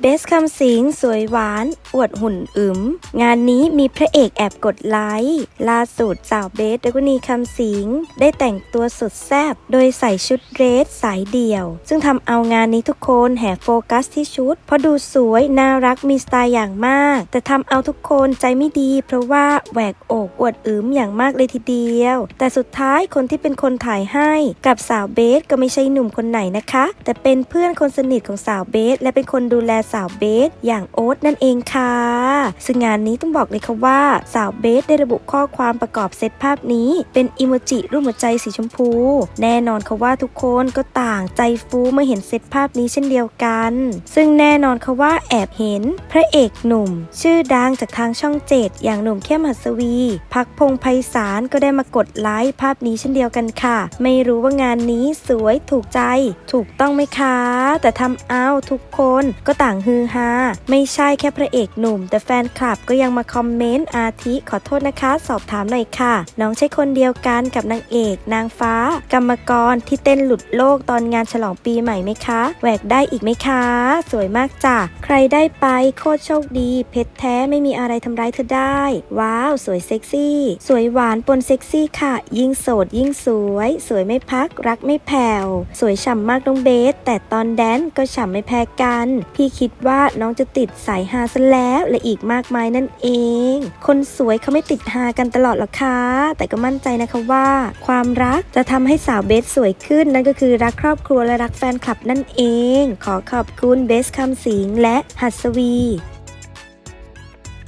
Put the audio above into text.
เบสคำสิงสวยหวาน อวดหุ่นอึม งานนี้มีพระเอกแอบกดไลค์ล่าสุดสาวเบสดกนีคำสิงได้แต่งตัวสุดแซ่บโดยใส่ชุดเดรสสายเดี่ยว ซึ่งทำเอางานนี้ทุกคนแห่โฟกัสที่ชุด เพราะดูสวย น่ารักมีสไตล์อย่างมาก แต่ทำเอาทุกคนใจไม่ดี เพราะว่าแหวกอกอวดอึมอย่างมากเลยทีเดียว แต่สุดท้ายคนที่เป็นคนถ่ายให้กับสาวเบสก็ไม่ใช่หนุ่มคนไหนนะคะ แต่เป็นเพื่อนคนสนิทของสาวเบสและเป็นคนดูแลสาวเบสอย่างโอ๊ตนั่นเองค่ะ ซึ่งงานนี้ต้องบอกเลยค่ะว่าสาวเบสได้ระบุข้อความประกอบเซตภาพนี้ เป็นอิโมจิรูปหัวใจสีชมพู แน่นอนค่ะว่าทุกคนก็ต่างใจฟูเมื่อเห็นเซตภาพนี้เช่นเดียวกัน ซึ่งแน่นอนค่ะว่าแอบเห็นพระเอกหนุ่ม ชื่อดังจากทางช่องเจ็ดอย่างหนุ่มเข้มหัสวี พักพงษ์ไพศาลก็ได้มากดไลค์ภาพนี้เช่นเดียวกันค่ะ ไม่รู้ว่างานนี้สวยถูกใจ ถูกต้องไหมคะ แต่ทำเอาทุกคนก็ต่างฮือฮาไม่ใช่แค่พระเอกหนุ่ม แต่แฟนคลับก็ยังมาคอมเมนต์อาทิขอโทษนะคะ สอบถามหน่อยค่ะ น้องใช่คนเดียวกันกับนางเอก นางฟ้า กรรมกรที่เต้นหลุดโลกตอนงานฉลองปีใหม่ไหมคะแหวกได้อีกไหมคะ สวยมากจ้ะใครได้ไปโคตรโชคดี เพชรแท้ไม่มีอะไรทำร้ายเธอได้ ว้าว สวยเซ็กซี่ สวยหวานปนเซ็กซี่ค่ะ ยิ่งโสดยิ่งสวย สวยไม่พักรักไม่แผ่ว สวยฉ่ำมากน้องเบส แต่ตอนแดนก็ฉ่ำไม่แพ้กัน พี่คิดว่าน้องจะติดสายฮาซะแล้วและอีกมากมายนั่นเอง คนสวยเขาไม่ติดฮากันตลอดหรอกค่ะ แต่ก็มั่นใจนะคะว่า ความรักจะทำให้สาวเบสสวยขึ้น นั่นก็คือรักครอบครัวและรักแฟนคลับนั่นเอง ขอขอบคุณเบสคำสิงและหัสวี